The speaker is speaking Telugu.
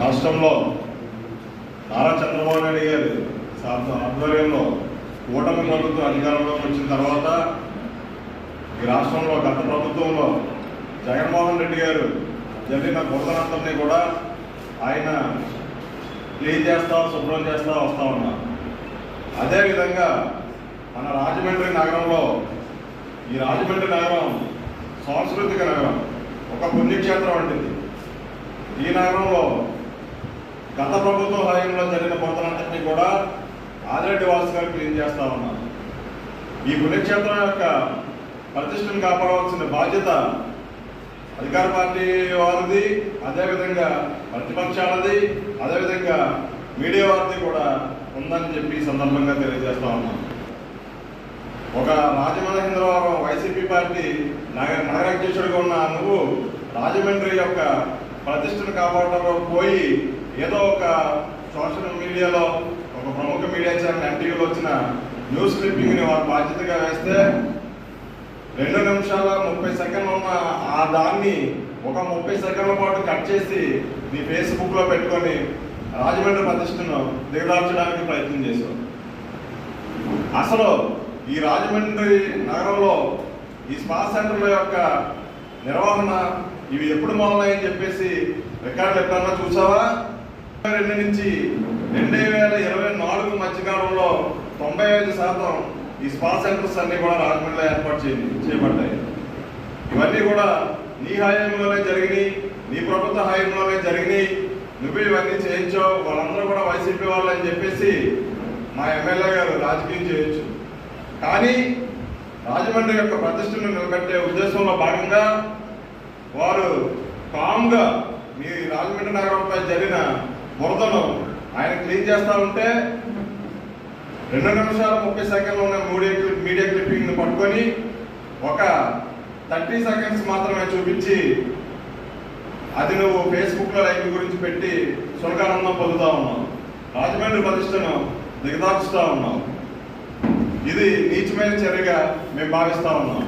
రాష్ట్రంలో నారా చంద్రబాబు నాయుడు గారు ఆధ్వర్యంలో కూటమి ప్రభుత్వం అధికారంలోకి వచ్చిన తర్వాత ఈ రాష్ట్రంలో గత ప్రభుత్వంలో జగన్మోహన్ రెడ్డి గారు జరిగిన బురదనంతని కూడా ఆయన క్లీన్ చేస్తా శుభ్రం చేస్తా వస్తూ ఉన్నారు. అదేవిధంగా మన రాజమండ్రి నగరంలో ఈ రాజమండ్రి నగరం సాంస్కృతిక నగరం ఒక పుణ్యక్షేత్రం వంటిది ఈ నగరంలో గత ప్రభుత్వ హయాంలో జరిగిన బురదనంతటినీ కూడా ఆదిరెడ్డి వాసు గారు క్లీన్ చేస్తా ఉన్నారు. ఈ పుణ్యక్షేత్రం యొక్క ప్రతిష్టను కాపాడవలసిన బాధ్యత అధికార పార్టీ వారిది అదేవిధంగా ప్రతిపక్షాలది అదేవిధంగా మీడియా వారిది కూడా ఉందని చెప్పి సందర్భంగా తెలియజేస్తా ఉన్నాం. ఒక రాజమహేంద్రవరం వైసీపీ పార్టీ నగర నగర అధ్యక్షుడిగా ఉన్న నువ్వు రాజమండ్రి యొక్క ప్రతిష్టను కాపాడటంలో పోయి ఏదో ఒక సోషల్ మీడియాలో ఒక ప్రముఖ మీడియా ఛానల్ ఎన్టీవీలో వచ్చిన న్యూస్ క్లిప్పింగ్ని వారు బాధ్యతగా వేస్తే రెండు నిమిషాల ముప్పై సెకండ్లు ఉన్న ఆ దాన్ని ఒక ముప్పై సెకండ్ల పాటు కట్ చేసి మీ ఫేస్బుక్లో పెట్టుకొని రాజమండ్రి ప్రతిష్టను దిగదార్చడానికి ప్రయత్నం చేశారు అసలు ఈ రాజమండ్రి నగరంలో ఈ స్పా సెంటర్ల యొక్క నిర్వహణ ఇవి ఎప్పుడు మొదలయ్యని చెప్పేసి రికార్డులు ఎప్పుడన్నా చూసావా? రెండు నుంచి రెండు వేల ఇరవై నాలుగు మధ్యకాలంలో తొంభై ఐదు శాతం ఈ స్పా సెంటర్స్ అన్ని కూడా రాజమండ్రిలో ఏర్పాటు చేయ చేయబడ్డాయి. ఇవన్నీ కూడా నీ హయాంలోనే జరిగినాయి నీ ప్రభుత్వ హాయంలోనే జరిగినాయి. నువ్వు ఇవన్నీ చేయించావు వాళ్ళందరూ కూడా వైసీపీ వాళ్ళు అని చెప్పేసి మా ఎమ్మెల్యే గారు రాజకీయం చేయొచ్చు. కానీ రాజమండ్రి యొక్క ప్రతిష్టను నిలబెట్టే ఉద్దేశంలో భాగంగా వారు కామ్గా మీ రాజమండ్రి నగరంపై జరిగిన బురదను ఆయన క్లీన్ చేస్తా ఉంటే రెండు నిమిషాల ముప్పై సెకండ్లు ఉన్న మీడియా క్లిప్ మీడియా క్లిప్పింగ్ పట్టుకొని ఒక థర్టీ సెకండ్స్ మాత్రమే చూపించి అది నువ్వు ఫేస్బుక్లో లైక్ గురించి పెట్టి సులకానందం పొందుతా ఉన్నావు. రాజమండ్రి ప్రతిష్టను దిగదార్చుతా ఉన్నావు. ఇది నీచమైన చర్యగా మేము భావిస్తా ఉన్నాం.